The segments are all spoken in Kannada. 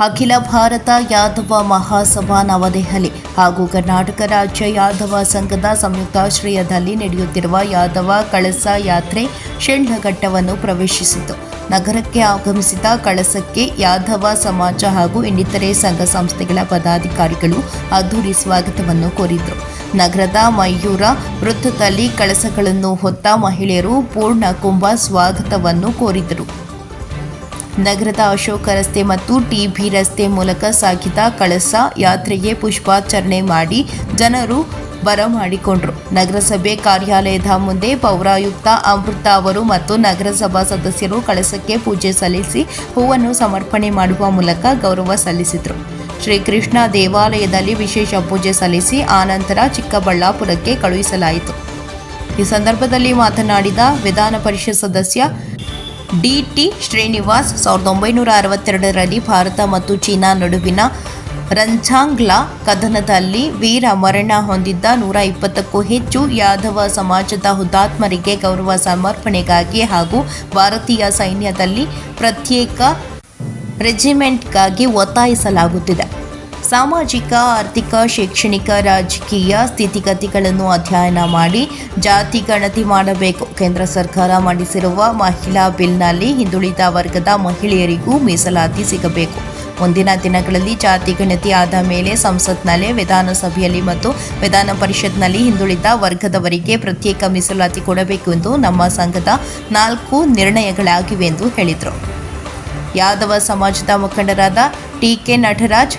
ಅಖಿಲ ಭಾರತ ಯಾದವ ಮಹಾಸಭಾ ನವದೆಹಲಿ ಹಾಗೂ ಕರ್ನಾಟಕ ರಾಜ್ಯ ಯಾದವ ಸಂಘದ ಸಂಯುಕ್ತಾಶ್ರಯದಲ್ಲಿ ನಡೆಯುತ್ತಿರುವ ಯಾದವ ಕಳಸ ಯಾತ್ರೆ ಶಿಡ್ಲಘಟ್ಟವನ್ನು ಪ್ರವೇಶಿಸಿತು. ನಗರಕ್ಕೆ ಆಗಮಿಸಿದ ಕಳಸಕ್ಕೆ ಯಾದವ ಸಮಾಜ ಹಾಗೂ ಇನ್ನಿತರೆ ಸಂಘ ಸಂಸ್ಥೆಗಳ ಪದಾಧಿಕಾರಿಗಳು ಅದ್ದೂರಿ ಸ್ವಾಗತವನ್ನು ಕೋರಿದರು. ನಗರದ ಮಯೂರ ವೃತ್ತದಲ್ಲಿ ಕಳಸಗಳನ್ನು ಹೊತ್ತ ಮಹಿಳೆಯರು ಪೂರ್ಣ ಕುಂಭ ಸ್ವಾಗತವನ್ನು ಕೋರಿದರು. ನಗರದ ಅಶೋಕ ರಸ್ತೆ ಮತ್ತು ಟಿಬಿ ರಸ್ತೆ ಮೂಲಕ ಸಾಗಿದ ಕಳಸ ಯಾತ್ರೆಗೆ ಪುಷ್ಪಾಚರಣೆ ಮಾಡಿ ಜನರು ಬರಮಾಡಿಕೊಂಡರು ನಗರಸಭೆ ಕಾರ್ಯಾಲಯದ ಮುಂದೆ ಪೌರಾಯುಕ್ತ ಅಮೃತ ಅವರು ಮತ್ತು ನಗರಸಭಾ ಸದಸ್ಯರು ಕಳಸಕ್ಕೆ ಪೂಜೆ ಸಲ್ಲಿಸಿ ಹೂವನ್ನು ಸಮರ್ಪಣೆ ಮಾಡುವ ಮೂಲಕ ಗೌರವ ಸಲ್ಲಿಸಿದರು. ಶ್ರೀಕೃಷ್ಣ ದೇವಾಲಯದಲ್ಲಿ ವಿಶೇಷ ಪೂಜೆ ಸಲ್ಲಿಸಿ ಆನಂತರ ಚಿಕ್ಕಬಳ್ಳಾಪುರಕ್ಕೆ ಕಳುಹಿಸಲಾಯಿತು. ಈ ಸಂದರ್ಭದಲ್ಲಿ ಮಾತನಾಡಿದ ವಿಧಾನ ಪರಿಷತ್ ಸದಸ್ಯ ಡಿಟಿ ಶ್ರೀನಿವಾಸ್ ಸಾವಿರದ ಒಂಬೈನೂರ ಅರವತ್ತೆರಡರಲ್ಲಿ ಭಾರತ ಮತ್ತು ಚೀನಾ ನಡುವಿನ ರಂಚಾಂಗ್ಲಾ ಕದನದಲ್ಲಿ ವೀರ ಮರಣ ಹೊಂದಿದ್ದ ನೂರ ಇಪ್ಪತ್ತಕ್ಕೂ ಹೆಚ್ಚು ಯಾದವ ಸಮಾಜದ ಹುತಾತ್ಮರಿಗೆ ಗೌರವ ಸಮರ್ಪಣೆಗಾಗಿ ಹಾಗೂ ಭಾರತೀಯ ಸೈನ್ಯದಲ್ಲಿ ಪ್ರತ್ಯೇಕ ರೆಜಿಮೆಂಟ್ಗಾಗಿ ಒತ್ತಾಯಿಸಲಾಗುತ್ತಿದೆ. ಸಾಮಾಜಿಕ, ಆರ್ಥಿಕ, ಶೈಕ್ಷಣಿಕ, ರಾಜಕೀಯ ಸ್ಥಿತಿಗತಿಗಳನ್ನು ಅಧ್ಯಯನ ಮಾಡಿ ಜಾತಿ ಗಣತಿ ಮಾಡಬೇಕು. ಕೇಂದ್ರ ಸರ್ಕಾರ ಮಂಡಿಸಿರುವ ಮಹಿಳಾ ಬಿಲ್ನಲ್ಲಿ ಹಿಂದುಳಿದ ವರ್ಗದ ಮಹಿಳೆಯರಿಗೂ ಮೀಸಲಾತಿ ಸಿಗಬೇಕು. ಮುಂದಿನ ದಿನಗಳಲ್ಲಿ ಜಾತಿ ಗಣತಿ ಆದ ಮೇಲೆ ಸಂಸತ್ನಲ್ಲಿ, ವಿಧಾನಸಭೆಯಲ್ಲಿ ಮತ್ತು ವಿಧಾನ ಪರಿಷತ್ನಲ್ಲಿ ಹಿಂದುಳಿದ ವರ್ಗದವರಿಗೆ ಪ್ರತ್ಯೇಕ ಮೀಸಲಾತಿ ಕೊಡಬೇಕು ಎಂದು ನಮ್ಮ ಸಂಘದ ನಾಲ್ಕು ನಿರ್ಣಯಗಳಾಗಿವೆ ಎಂದು ಹೇಳಿದರು. ಯಾದವ ಸಮಾಜದ ಮುಖಂಡರಾದ ಟಿ ಕೆ ನಟರಾಜ್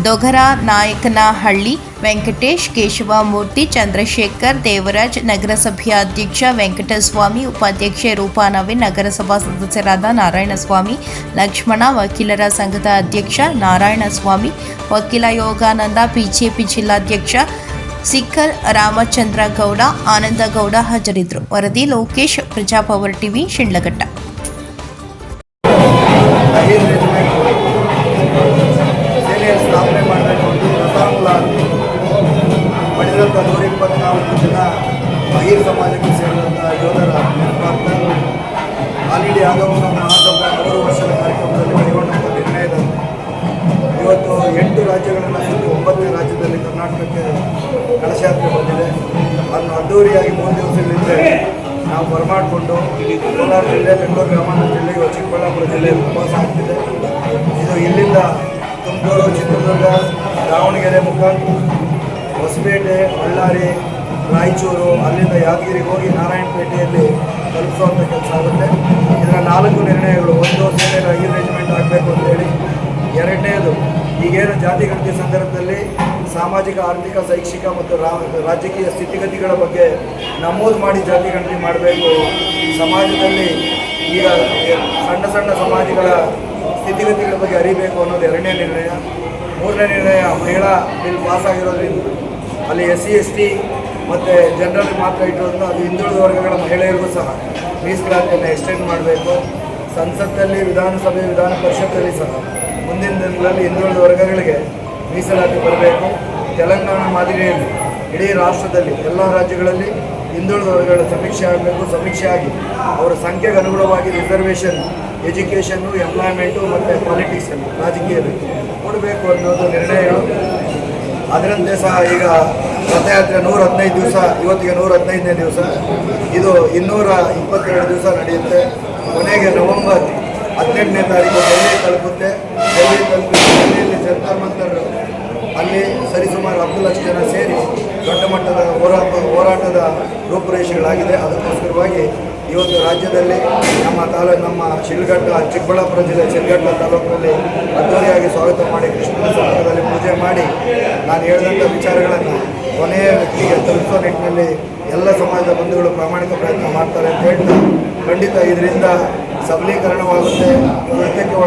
ದೊಗರ ನಾಯಕನಹಳ್ಳಿ, ವೆಂಕಟೇಶ್ ಕೇಶವಮೂರ್ತಿ, ಚಂದ್ರಶೇಖರ್ ದೇವರಾಜ್ ನಗರಸಭೆಯ ಅಧ್ಯಕ್ಷ ವೆಂಕಟಸ್ವಾಮಿ, ಉಪಾಧ್ಯಕ್ಷೆ ರೂಪಾ ನವೀನ್, ನಗರಸಭಾ ಸದಸ್ಯರಾದ ನಾರಾಯಣಸ್ವಾಮಿ, ಲಕ್ಷ್ಮಣ, ವಕೀಲರ ಸಂಘದ ಅಧ್ಯಕ್ಷ ನಾರಾಯಣಸ್ವಾಮಿ, ವಕೀಲ ಯೋಗಾನಂದ, ಬಿಜೆಪಿ ಜಿಲ್ಲಾಧ್ಯಕ್ಷ ಸಿಕ್ಕಲ್ ರಾಮಚಂದ್ರ ಗೌಡ ಆನಂದಗೌಡ ಹಾಜರಿದ್ದರು. ವರದಿ ಲೋಕೇಶ್, ಪ್ರಜಾಪವರ್ ಟಿವಿ, ಶಿಡ್ಲಘಟ್ಟ. ಸಮಾಜಕ್ಕೆ ಸೇರಿದಂಥ ಯೋಧರ ನೆನಪಾರ್ಥ ಆಲ್ ಇಂಡಿಯಾ ಮಹಾಸಭಾ ಮೂರು ವರ್ಷದ ಕಾರ್ಯಕ್ರಮದಲ್ಲಿ ಕೈಗೊಂಡಂಥ ನಿರ್ಣಯದ ಇವತ್ತು ಎಂಟು ರಾಜ್ಯಗಳನ್ನು ಸುತ್ತಿ ಒಂಬತ್ತನೇ ರಾಜ್ಯದಲ್ಲಿ ಕರ್ನಾಟಕಕ್ಕೆ ಕಳಶಯಾತ್ರೆ ಬಂದಿದೆ ಅದನ್ನು ಅದ್ದೂರಿಯಾಗಿ ಮೂರು ದಿವಸಗಳಿಂದ ನಾವು ಬರಮಾಡಿಕೊಂಡು ಕೋಲಾರ ಜಿಲ್ಲೆ ಬೆಂಗಳೂರು ಗ್ರಾಮಾಂತರ ಜಿಲ್ಲೆ ಇವತ್ತು ಚಿಕ್ಕಬಳ್ಳಾಪುರ ಜಿಲ್ಲೆ ಉಪವಾಸ ಆಗ್ತಿದೆ ಇದು ಇಲ್ಲಿಂದ ತುಮಕೂರು ಚಿತ್ರದುರ್ಗ ದಾವಣಗೆರೆ ಮುಖಾಂತರ ಹೊಸಪೇಟೆ ಬಳ್ಳಾರಿ ರಾಯಚೂರು, ಅಲ್ಲಿಂದ ಯಾದಗಿರಿಗೆ ಹೋಗಿ ನಾರಾಯಣಪೇಟೆಯಲ್ಲಿ ತಲುಪಿಸುವಂಥ ಕೆಲಸ ಆಗುತ್ತೆ. ಇದರ ನಾಲ್ಕು ನಿರ್ಣಯಗಳು, ಒಂದು ಸೇನೆ ಐದು ರೆಜಿಮೆಂಟ್ ಆಗಬೇಕು ಅಂತೇಳಿ ಎರಡನೇದು, ಈಗೇನು ಜಾತಿ ಗಣತಿ ಸಂದರ್ಭದಲ್ಲಿ ಸಾಮಾಜಿಕ, ಆರ್ಥಿಕ, ಶೈಕ್ಷಿಕ ಮತ್ತು ರಾಜಕೀಯ ಸ್ಥಿತಿಗತಿಗಳ ಬಗ್ಗೆ ನಮೂದು ಮಾಡಿ ಜಾತಿ ಗಣತಿ ಮಾಡಬೇಕು. ಸಮಾಜದಲ್ಲಿ ಈಗ ಸಣ್ಣ ಸಣ್ಣ ಸಮಾಜಗಳ ಸ್ಥಿತಿಗತಿಗಳ ಬಗ್ಗೆ ಅರಿಬೇಕು ಅನ್ನೋದು ಎರಡನೇ ನಿರ್ಣಯ. ಮೂರನೇ ನಿರ್ಣಯ ಮಹಿಳಾ ಬಿಲ್ ಪಾಸ್ ಆಗಿರೋದ್ರಿಂದ ಅಲ್ಲಿ ಎಸ್ ಸಿ, ಎಸ್ ಟಿ ಮತ್ತು ಜನರಲ್ ಮಾತ್ರ ಇಟ್ಟಿರೋದ್ರಿಂದ ಅದು ಹಿಂದುಳಿದ ವರ್ಗಗಳ ಮಹಿಳೆಯರಿಗೂ ಸಹ ಮೀಸಲಾತಿಯನ್ನು ಎಕ್ಸ್ಟೆಂಡ್ ಮಾಡಬೇಕು. ಸಂಸತ್ತಲ್ಲಿ ವಿಧಾನಸಭೆ, ವಿಧಾನ ಪರಿಷತ್ತಲ್ಲಿ ಸಹ ಮುಂದಿನ ದಿನಗಳಲ್ಲಿ ಹಿಂದುಳಿದ ವರ್ಗಗಳಿಗೆ ಮೀಸಲಾತಿ ಬರಬೇಕು. ತೆಲಂಗಾಣ ಮಾದರಿಯಲ್ಲಿ ಇಡೀ ರಾಷ್ಟ್ರದಲ್ಲಿ ಎಲ್ಲ ರಾಜ್ಯಗಳಲ್ಲಿ ಹಿಂದುಳಿದ ವರ್ಗಗಳ ಸಮೀಕ್ಷೆ ಆಗಬೇಕು. ಸಮೀಕ್ಷೆ ಆಗಿ ಅವರ ಸಂಖ್ಯೆಗೆ ಅನುಗುಣವಾಗಿ ರಿಸರ್ವೇಷನ್ ಎಜುಕೇಷನ್ನು ಎಂಪ್ಲಾಯ್ಮೆಂಟು ಮತ್ತು ಪಾಲಿಟಿಕ್ಸನ್ನು ರಾಜಕೀಯದಲ್ಲಿ ಕೊಡಬೇಕು ಅನ್ನೋದು ನಿರ್ಣಯಗಳು ಅದರಂತೆ ಸಹ ಈಗ ರಥಯಾತ್ರೆ ನೂರ ಹದಿನೈದು ದಿವಸ, ಇವತ್ತಿಗೆ ನೂರ ಹದಿನೈದನೇ ದಿವಸ. ಇದು ಇನ್ನೂರ ಇಪ್ಪತ್ತೆರಡು ದಿವಸ ನಡೆಯುತ್ತೆ. ಕೊನೆಗೆ ನವೆಂಬರ್ ಹದಿನೆಂಟನೇ ತಾರೀಕು ಡೆಲ್ಲಿ ತಲುಪುತ್ತೆ. ಡೆಲ್ಲಿ ತಲುಪಿ ಡೆಲ್ಲಿಯಲ್ಲಿ ಜಂತರ್ ಮಂತರ್ ಅಲ್ಲಿ ಸರಿಸುಮಾರು ಹತ್ತು ಲಕ್ಷ ಜನ ಸೇರಿ ದೊಡ್ಡ ಮಟ್ಟದ ಹೋರಾಟ ಹೋರಾಟದ ರೂಪುರೇಷೆಗಳಾಗಿದೆ. ಅದಕ್ಕೋಸ್ಕರವಾಗಿ ಇವತ್ತು ರಾಜ್ಯದಲ್ಲಿ ನಮ್ಮ ತಾಲೂಕು ನಮ್ಮ ಶಿಲ್ಘಟ್ಟ, ಚಿಕ್ಕಬಳ್ಳಾಪುರ ಜಿಲ್ಲೆ ಶಿಲ್ಘಟ್ಟ ತಾಲೂಕಿನಲ್ಲಿ ಅದ್ದೂರಿಯಾಗಿ ಸ್ವಾಗತ ಮಾಡಿ ಕೃಷ್ಣನ ಸಮ್ಮುಖದಲ್ಲಿ ಪೂಜೆ ಮಾಡಿ ನಾನು ಹೇಳಿದಂಥ ವಿಚಾರಗಳನ್ನು ಕೊನೆಯ ವ್ಯಕ್ತಿಗೆ ತಲುಪಿಸೋ ನಿಟ್ಟಿನಲ್ಲಿ ಎಲ್ಲ ಸಮಾಜದ ಬಂಧುಗಳು ಪ್ರಾಮಾಣಿಕ ಪ್ರಯತ್ನ ಮಾಡ್ತಾರೆ ಅಂತ ಹೇಳ್ತಾ ಖಂಡಿತ ಇದರಿಂದ ಸಬಲೀಕರಣವಾಗುತ್ತೆ. ಕೃತ್ಯಕ್ಕೆ